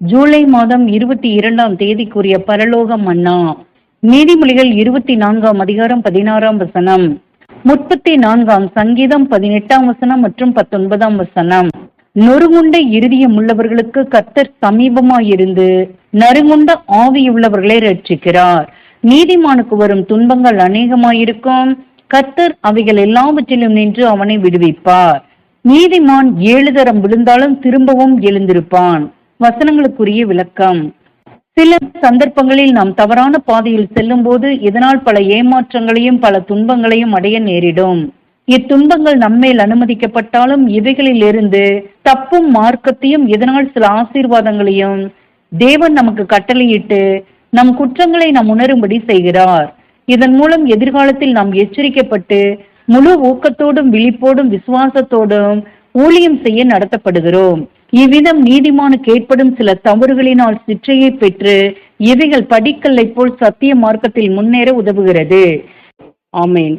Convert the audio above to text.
ஜூலை மாதம் இருபத்தி இரண்டாம் தேதிக்குரிய பரலோக மன்னா நீதிமொழிகள் இருபத்தி நான்காம் அதிகாரம் பதினாறாம் வசனம் முப்பத்தி நான்காம் சங்கீதம் பதினெட்டாம் வசனம் மற்றும் பத்தொன்பதாம் வசனம். நொறுங்குண்ட இருதயம் உள்ளவர்களுக்கு கத்தர் சமீபமாயிருந்து நறுங்குண்ட ஆவியுள்ளவர்களை ரட்சிக்கிறார். நீதிமானுக்கு வரும் துன்பங்கள் அநேகமாயிருக்கும். கத்தர் அவைகள் எல்லாவற்றிலும் நின்று அவனை விடுவிப்பார். நீதிமான் ஏழு தரம் விழுந்தாலும் திரும்பவும் எழுந்திருப்பான். வசனங்களுக்குரிய விளக்கம். சில சந்தர்ப்பங்களில் நாம் தவறான பாதையில் செல்லும் போது இதனால் பல ஏமாற்றங்களையும் பல துன்பங்களையும் அடைய நேரிடும். இத்துன்பங்கள் நம்மேல் அனுமதிக்கப்பட்டாலும் இவைகளில் இருந்து தப்பும் மார்க்கத்தையும் இதனால் சில ஆசீர்வாதங்களையும் தேவன் நமக்கு கட்டளையிட்டு நம் குற்றங்களை நாம் உணரும்படி செய்கிறார். இதன் மூலம் எதிர்காலத்தில் நாம் எச்சரிக்கப்பட்டு முழு ஊக்கத்தோடும் விழிப்போடும் விசுவாசத்தோடும் ஊழியம் செய்ய நடத்தப்படுகிறோம். இவ்விதம் நீதிமானுக்கு ஏற்படும் சில தவறுகளினால் சிற்றையை பெற்று இவைகள் படிக்கல்லை போல் சத்திய மார்க்கத்தில் முன்னேற உதவுகிறது. ஆமேன்.